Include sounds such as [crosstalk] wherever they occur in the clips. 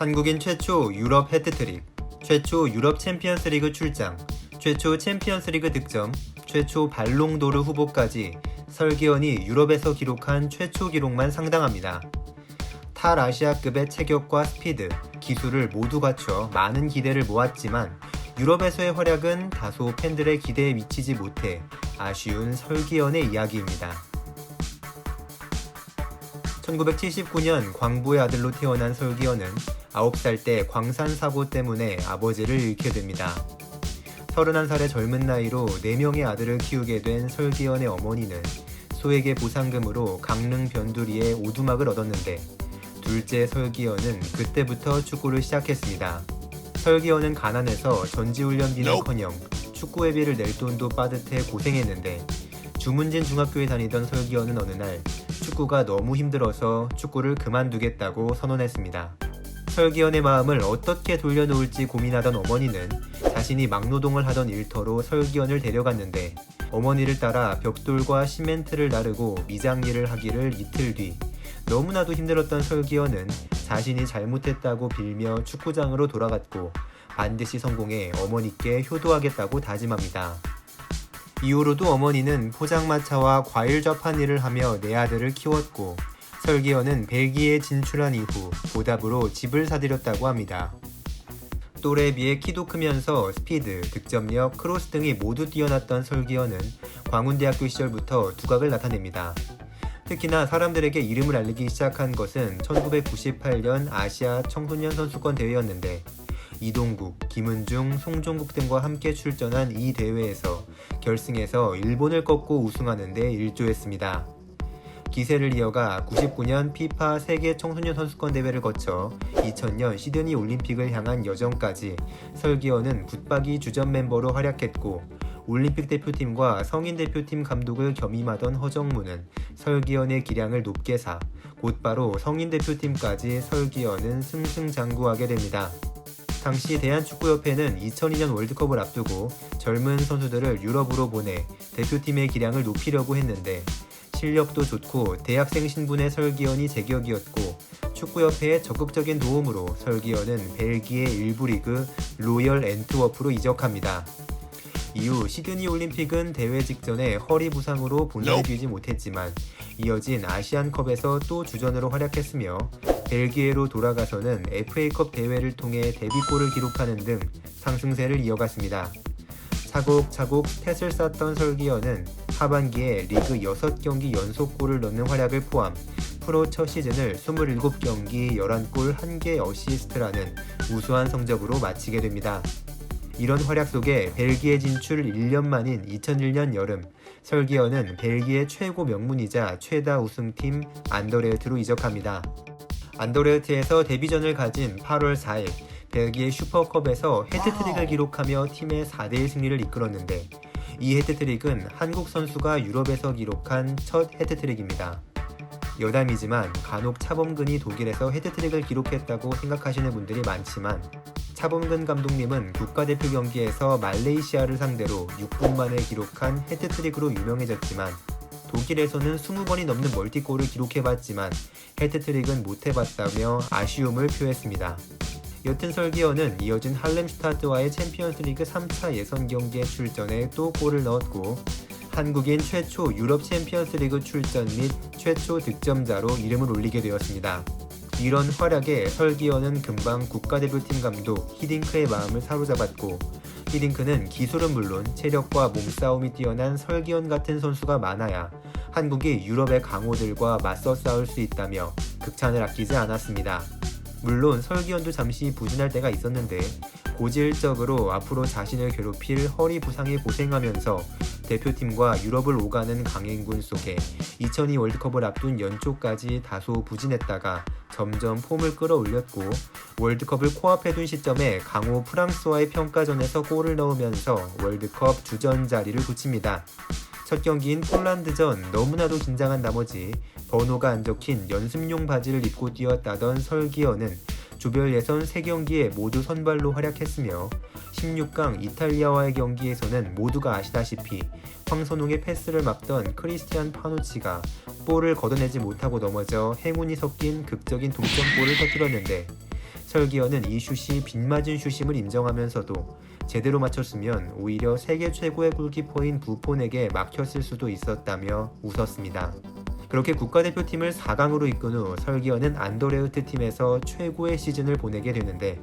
한국인 최초 유럽 헤트트릭, 최초 유럽 챔피언스리그 출장, 최초 챔피언스리그 득점, 최초 발롱도르 후보까지 설기현이 유럽에서 기록한 최초 기록만 상당합니다. 탈 아시아급의 체격과 스피드, 기술을 모두 갖춰 많은 기대를 모았지만 유럽에서의 활약은 다소 팬들의 기대에 미치지 못해 아쉬운 설기현의 이야기입니다. 1979년 광부의 아들로 태어난 설기현은 9살 때 광산 사고 때문에 아버지를 잃게 됩니다. 31살의 젊은 나이로 4명의 아들을 키우게 된 설기현의 어머니는 소에게 보상금으로 강릉 변두리에 오두막을 얻었는데 둘째 설기현은 그때부터 축구를 시작했습니다. 설기현은 가난해서 전지훈련비는커녕 축구 회비를 낼 돈도 빠듯해 고생했는데 주문진 중학교에 다니던 설기현은 어느 날 축구가 너무 힘들어서 축구를 그만두겠다고 선언했습니다. 설기현의 마음을 어떻게 돌려놓을지 고민하던 어머니는 자신이 막노동을 하던 일터로 설기현을 데려갔는데 어머니를 따라 벽돌과 시멘트를 나르고 미장일을 하기를 이틀 뒤 너무나도 힘들었던 설기현은 자신이 잘못했다고 빌며 축구장으로 돌아갔고 반드시 성공해 어머니께 효도하겠다고 다짐합니다. 이후로도 어머니는 포장마차와 과일 좌판 일을 하며 내 아들을 키웠고 설기현은 벨기에 진출한 이후 보답으로 집을 사들였다고 합니다. 또래에 비해 키도 크면서 스피드, 득점력, 크로스 등이 모두 뛰어났던 설기현은 광운대학교 시절부터 두각을 나타냅니다. 특히나 사람들에게 이름을 알리기 시작한 것은 1998년 아시아 청소년 선수권 대회였는데 이동국, 김은중, 송종국 등과 함께 출전한 이 대회에서 결승에서 일본을 꺾고 우승하는 데 일조했습니다. 기세를 이어가 99년 피파 세계 청소년 선수권 대회를 거쳐 2000년 시드니 올림픽을 향한 여정까지 설기현은 붙박이 주전 멤버로 활약했고 올림픽 대표팀과 성인 대표팀 감독을 겸임하던 허정무는 설기현의 기량을 높게 사 곧바로 성인 대표팀까지 설기현은 승승장구하게 됩니다. 당시 대한축구협회는 2002년 월드컵을 앞두고 젊은 선수들을 유럽으로 보내 대표팀의 기량을 높이려고 했는데 실력도 좋고 대학생 신분의 설기현이 제격이었고 축구협회의 적극적인 도움으로 설기현은 벨기에 일부 리그 로열 엔트워프로 이적합니다. 이후 시드니 올림픽은 대회 직전에 허리 부상으로 본선에 뛰지 못했지만 이어진 아시안컵에서 또 주전으로 활약했으며 벨기에로 돌아가서는 FA컵 대회를 통해 데뷔골을 기록하는 등 상승세를 이어갔습니다. 차곡차곡 스탯을 쌓던 설기현은 하반기에 리그 6경기 연속골을 넣는 활약을 포함 프로 첫 시즌을 27경기 11골 1개 어시스트라는 우수한 성적으로 마치게 됩니다. 이런 활약 속에 벨기에 진출 1년 만인 2001년 여름 설기현은 벨기에 최고 명문이자 최다 우승팀 안더레흐트로 이적합니다. 안더레흐트에서 데뷔전을 가진 8월 4일 벨기에 슈퍼컵에서 헤트트릭을 기록하며 팀의 4대1 승리를 이끌었는데 이 헤트트릭은 한국 선수가 유럽에서 기록한 첫 헤트트릭입니다. 여담이지만 간혹 차범근이 독일에서 헤트트릭을 기록했다고 생각하시는 분들이 많지만 차범근 감독님은 국가대표 경기에서 말레이시아를 상대로 6분 만에 기록한 헤트트릭으로 유명해졌지만 독일에서는 20번이 넘는 멀티골을 기록해봤지만 헤트트릭은 못해봤다며 아쉬움을 표했습니다. 여튼 설기현은 이어진 할렘스타트와의 챔피언스리그 3차 예선 경기에 출전해 또 골을 넣었고 한국인 최초 유럽 챔피언스리그 출전 및 최초 득점자로 이름을 올리게 되었습니다. 이런 활약에 설기현은 금방 국가대표팀 감독 히딩크의 마음을 사로잡았고 히딩크는 기술은 물론 체력과 몸싸움이 뛰어난 설기현 같은 선수가 많아야 한국이 유럽의 강호들과 맞서 싸울 수 있다며 극찬을 아끼지 않았습니다. 물론 설기현도 잠시 부진할 때가 있었는데 고질적으로 앞으로 자신을 괴롭힐 허리 부상에 고생하면서 대표팀과 유럽을 오가는 강행군 속에 2002 월드컵을 앞둔 연초까지 다소 부진했다가 점점 폼을 끌어올렸고 월드컵을 코앞에 둔 시점에 강호 프랑스와의 평가전에서 골을 넣으면서 월드컵 주전 자리를 굳힙니다. 첫 경기인 폴란드전 너무나도 긴장한 나머지 번호가 안 적힌 연습용 바지를 입고 뛰었다던 설기어는 조별 예선 3경기에 모두 선발로 활약했으며 16강 이탈리아와의 경기에서는 모두가 아시다시피 황선홍의 패스를 막던 크리스티안 파누치가 볼을 걷어내지 못하고 넘어져 행운이 섞인 극적인 동점골을 터뜨렸는데 설기현은 이 슛이 빗맞은 슛임을 인정하면서도 제대로 맞췄으면 오히려 세계 최고의 골키퍼인 부폰에게 막혔을 수도 있었다며 웃었습니다. 그렇게 국가대표팀을 4강으로 이끈 후 설기현은 안도레우트 팀에서 최고의 시즌을 보내게 되는데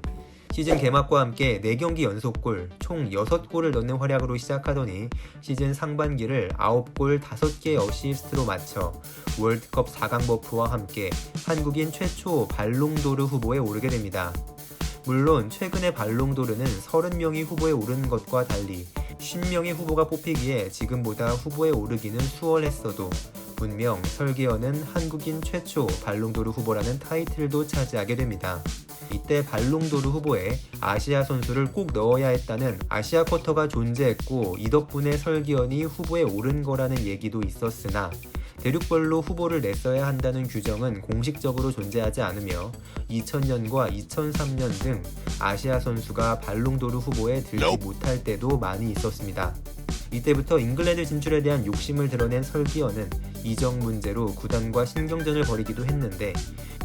시즌 개막과 함께 4경기 연속골, 총 6골을 넣는 활약으로 시작하더니 시즌 상반기를 9골 5개 어시스트로 마쳐 월드컵 4강 버프와 함께 한국인 최초 발롱도르 후보에 오르게 됩니다. 물론 최근의 발롱도르는 30명이 후보에 오르는 것과 달리 50명의 후보가 뽑히기에 지금보다 후보에 오르기는 수월했어도 분명 설기현은 한국인 최초 발롱도르 후보라는 타이틀도 차지하게 됩니다. 이때 발롱도르 후보에 아시아 선수를 꼭 넣어야 했다는 아시아 쿼터가 존재했고 이 덕분에 설기현이 후보에 오른 거라는 얘기도 있었으나 대륙별로 후보를 냈어야 한다는 규정은 공식적으로 존재하지 않으며 2000년과 2003년 등 아시아 선수가 발롱도르 후보에 들지 못할 때도 많이 있었습니다. 이때부터 잉글랜드 진출에 대한 욕심을 드러낸 설기현은 이적 문제로 구단과 신경전을 벌이기도 했는데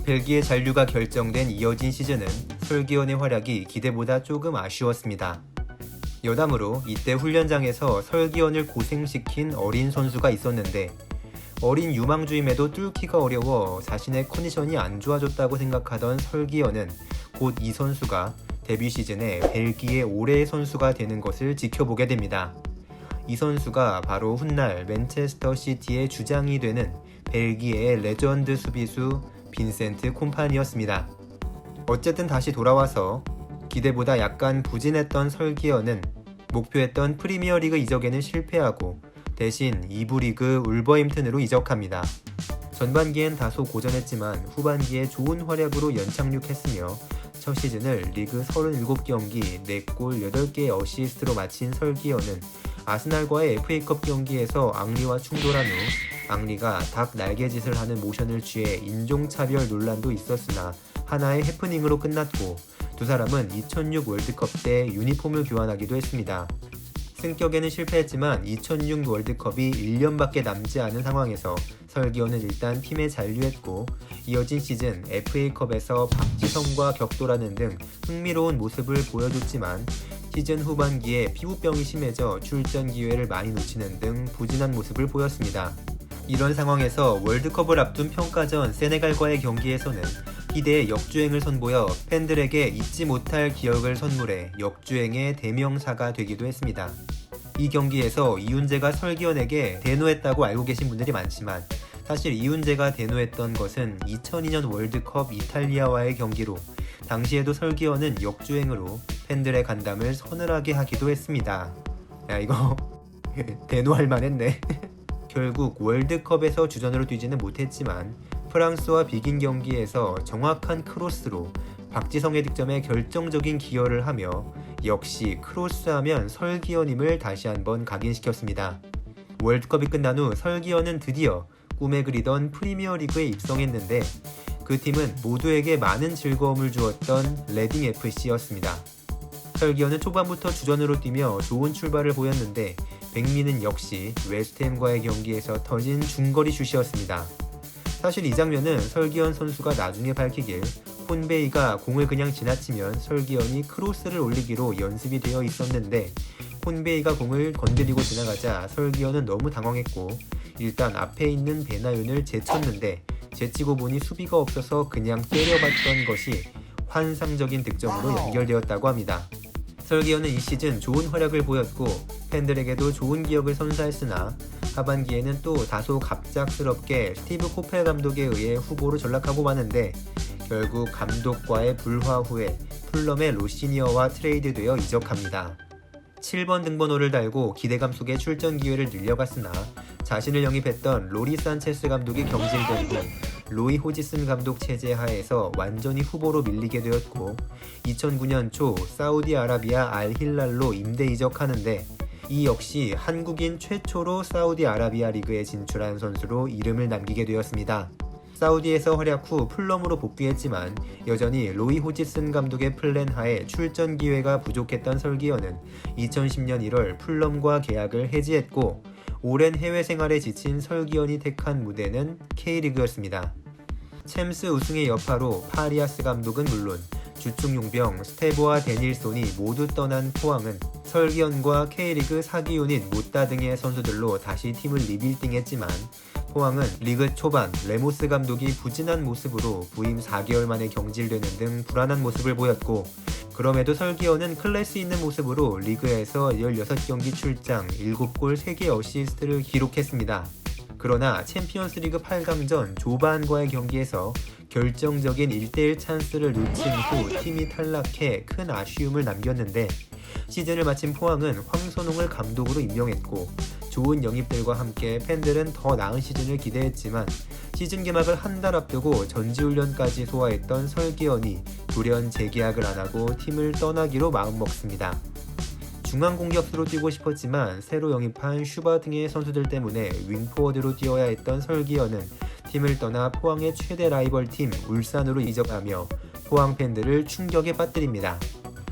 벨기에 잔류가 결정된 이어진 시즌은 설기현의 활약이 기대보다 조금 아쉬웠습니다. 여담으로 이때 훈련장에서 설기현을 고생시킨 어린 선수가 있었는데 어린 유망주임에도 뚫기가 어려워 자신의 컨디션이 안 좋아졌다고 생각하던 설기현은 곧 이 선수가 데뷔 시즌에 벨기에 올해의 선수가 되는 것을 지켜보게 됩니다. 이 선수가 바로 훗날 맨체스터 시티의 주장이 되는 벨기에의 레전드 수비수 빈센트 콤파니였습니다. 어쨌든 다시 돌아와서 기대보다 약간 부진했던 설기현은 목표했던 프리미어리그 이적에는 실패하고 대신 2부 리그 울버햄튼으로 이적합니다. 전반기엔 다소 고전했지만 후반기에 좋은 활약으로 연착륙했으며 첫 시즌을 리그 37경기 4골 8개 어시스트로 마친 설기현은 아스날과의 FA컵 경기에서 앙리와 충돌한 후 앙리가 닭 날개짓을 하는 모션을 취해 인종차별 논란도 있었으나 하나의 해프닝으로 끝났고 두 사람은 2006 월드컵 때 유니폼을 교환하기도 했습니다. 승격에는 실패했지만 2006 월드컵이 1년밖에 남지 않은 상황에서 설기현은 일단 팀에 잔류했고 이어진 시즌 FA컵에서 박지성과 격돌하는 등 흥미로운 모습을 보여줬지만 시즌 후반기에 피부병이 심해져 출전 기회를 많이 놓치는 등 부진한 모습을 보였습니다. 이런 상황에서 월드컵을 앞둔 평가전 세네갈과의 경기에서는 희대의 역주행을 선보여 팬들에게 잊지 못할 기억을 선물해 역주행의 대명사가 되기도 했습니다. 이 경기에서 이훈재가 설기현에게 대노했다고 알고 계신 분들이 많지만 사실 이훈재가 대노했던 것은 2002년 월드컵 이탈리아와의 경기로 당시에도 설기현은 역주행으로 팬들의 간담을 서늘하게 하기도 했습니다. 야 이거 [laughs] 대노할 만했네. [laughs] 결국 월드컵에서 주전으로 뛰지는 못했지만 프랑스와 비긴 경기에서 정확한 크로스로 박지성의 득점에 결정적인 기여를 하며 역시 크로스하면 설기현임을 다시 한번 각인시켰습니다. 월드컵이 끝난 후 설기현은 드디어 꿈에 그리던 프리미어리그에 입성했는데 그 팀은 모두에게 많은 즐거움을 주었던 레딩 FC였습니다. 설기현은 초반부터 주전으로 뛰며 좋은 출발을 보였는데 백미는 역시 웨스트햄과의 경기에서 터진 중거리 슛이었습니다. 사실 이 장면은 설기현 선수가 나중에 밝히길 폰베이가 공을 그냥 지나치면 설기현이 크로스를 올리기로 연습이 되어 있었는데 폰베이가 공을 건드리고 지나가자 설기현은 너무 당황했고 일단 앞에 있는 베나윤을 제쳤는데 제치고 보니 수비가 없어서 그냥 때려봤던 것이 환상적인 득점으로 연결되었다고 합니다. 설기현은 이 시즌 좋은 활약을 보였고 팬들에게도 좋은 기억을 선사했으나 하반기에는 또 다소 갑작스럽게 스티브 코펠 감독에 의해 후보로 전락하고 마는데 결국 감독과의 불화 후에 풀럼의 로시니어와 트레이드되어 이적합니다. 7번 등번호를 달고 기대감 속에 출전 기회를 늘려갔으나 자신을 영입했던 로리 산체스 감독이 경질된 후 로이 호지슨 감독 체제 하에서 완전히 후보로 밀리게 되었고 2009년 초 사우디아라비아 알힐랄로 임대 이적하는데 이 역시 한국인 최초로 사우디아라비아 리그에 진출한 선수로 이름을 남기게 되었습니다. 사우디에서 활약 후 풀럼으로 복귀했지만 여전히 로이 호지슨 감독의 플랜 하에 출전 기회가 부족했던 설기현은 2010년 1월 풀럼과 계약을 해지했고 오랜 해외 생활에 지친 설기현이 택한 무대는 K리그였습니다. 챔스 우승의 여파로 파리아스 감독은 물론 주축 용병 스테보와 데닐손이 모두 떠난 포항은 설기현과 K리그 4기 유닛 못다 등의 선수들로 다시 팀을 리빌딩했지만 포항은 리그 초반 레모스 감독이 부진한 모습으로 부임 4개월 만에 경질되는 등 불안한 모습을 보였고 그럼에도 설기현은 클래스 있는 모습으로 리그에서 16경기 출장 7골 3개 어시스트를 기록했습니다. 그러나 챔피언스리그 8강전 조반과의 경기에서 결정적인 1대1 찬스를 놓친 후 팀이 탈락해 큰 아쉬움을 남겼는데 시즌을 마친 포항은 황선홍을 감독으로 임명했고 좋은 영입들과 함께 팬들은 더 나은 시즌을 기대했지만 시즌 개막을 한 달 앞두고 전지훈련까지 소화했던 설기현이 돌연 재계약을 안 하고 팀을 떠나기로 마음먹습니다. 중앙 공격수로 뛰고 싶었지만 새로 영입한 슈바 등의 선수들 때문에 윙포워드로 뛰어야 했던 설기현은 팀을 떠나 포항의 최대 라이벌 팀 울산으로 이적하며 포항 팬들을 충격에 빠뜨립니다.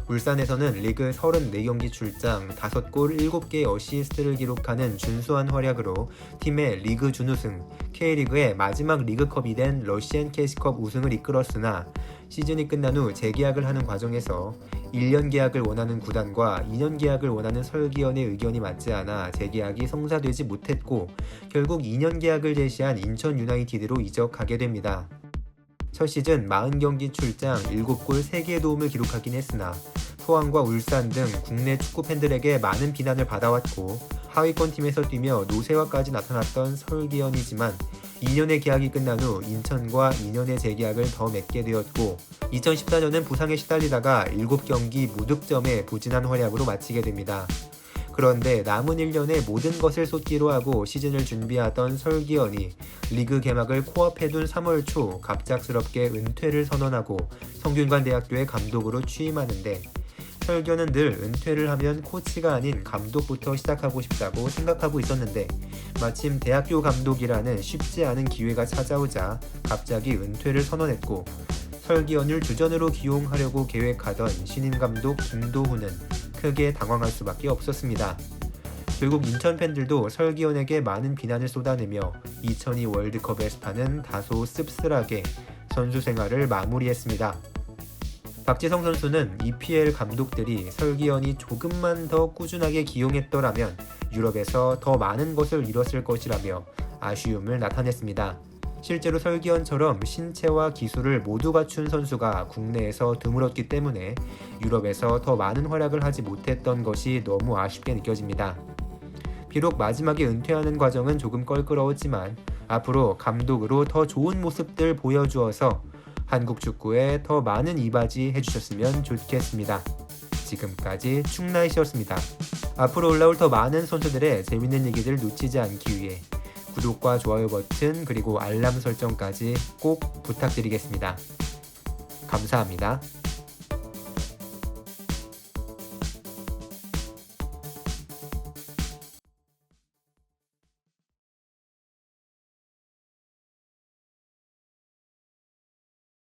울산에서는 리그 34경기 출장 5골 7개 어시스트를 기록하는 준수한 활약으로 팀의 리그 준우승, K리그의 마지막 리그컵이 된 러시안 캐시컵 우승을 이끌었으나 시즌이 끝난 후 재계약을 하는 과정에서 1년 계약을 원하는 구단과 2년 계약을 원하는 설기현의 의견이 맞지 않아 재계약이 성사되지 못했고 결국 2년 계약을 제시한 인천 유나이티드로 이적하게 됩니다. 첫 시즌 40경기 출장 7골 3개의 도움을 기록하긴 했으나 포항과 울산 등 국내 축구 팬들에게 많은 비난을 받아왔고 하위권 팀에서 뛰며 노세화까지 나타났던 설기현이지만 2년의 계약이 끝난 후 인천과 2년의 재계약을 더 맺게 되었고 2014년은 부상에 시달리다가 7경기 무득점에 부진한 활약으로 마치게 됩니다. 그런데 남은 1년에 모든 것을 쏟기로 하고 시즌을 준비하던 설기현이 리그 개막을 코앞에 둔 3월 초 갑작스럽게 은퇴를 선언하고 성균관 대학교의 감독으로 취임하는데 설기현은 늘 은퇴를 하면 코치가 아닌 감독부터 시작하고 싶다고 생각하고 있었는데 마침 대학교 감독이라는 쉽지 않은 기회가 찾아오자 갑자기 은퇴를 선언했고 설기현을 주전으로 기용하려고 계획하던 신인 감독 김도훈은 크게 당황할 수밖에 없었습니다. 결국 인천 팬들도 설기현에게 많은 비난을 쏟아내며 2002 월드컵의 스파는 다소 씁쓸하게 선수 생활을 마무리했습니다. 박지성 선수는 EPL 감독들이 설기현이 조금만 더 꾸준하게 기용했더라면 유럽에서 더 많은 것을 이뤘을 것이라며 아쉬움을 나타냈습니다. 실제로 설기현처럼 신체와 기술을 모두 갖춘 선수가 국내에서 드물었기 때문에 유럽에서 더 많은 활약을 하지 못했던 것이 너무 아쉽게 느껴집니다. 비록 마지막에 은퇴하는 과정은 조금 껄끄러웠지만 앞으로 감독으로 더 좋은 모습들 보여주어서 한국 축구에 더 많은 이바지 해주셨으면 좋겠습니다. 지금까지 충나이시였습니다. 앞으로 올라올 더 많은 선수들의 재밌는 얘기들 놓치지 않기 위해 구독과 좋아요 버튼 그리고 알람 설정까지 꼭 부탁드리겠습니다. 감사합니다.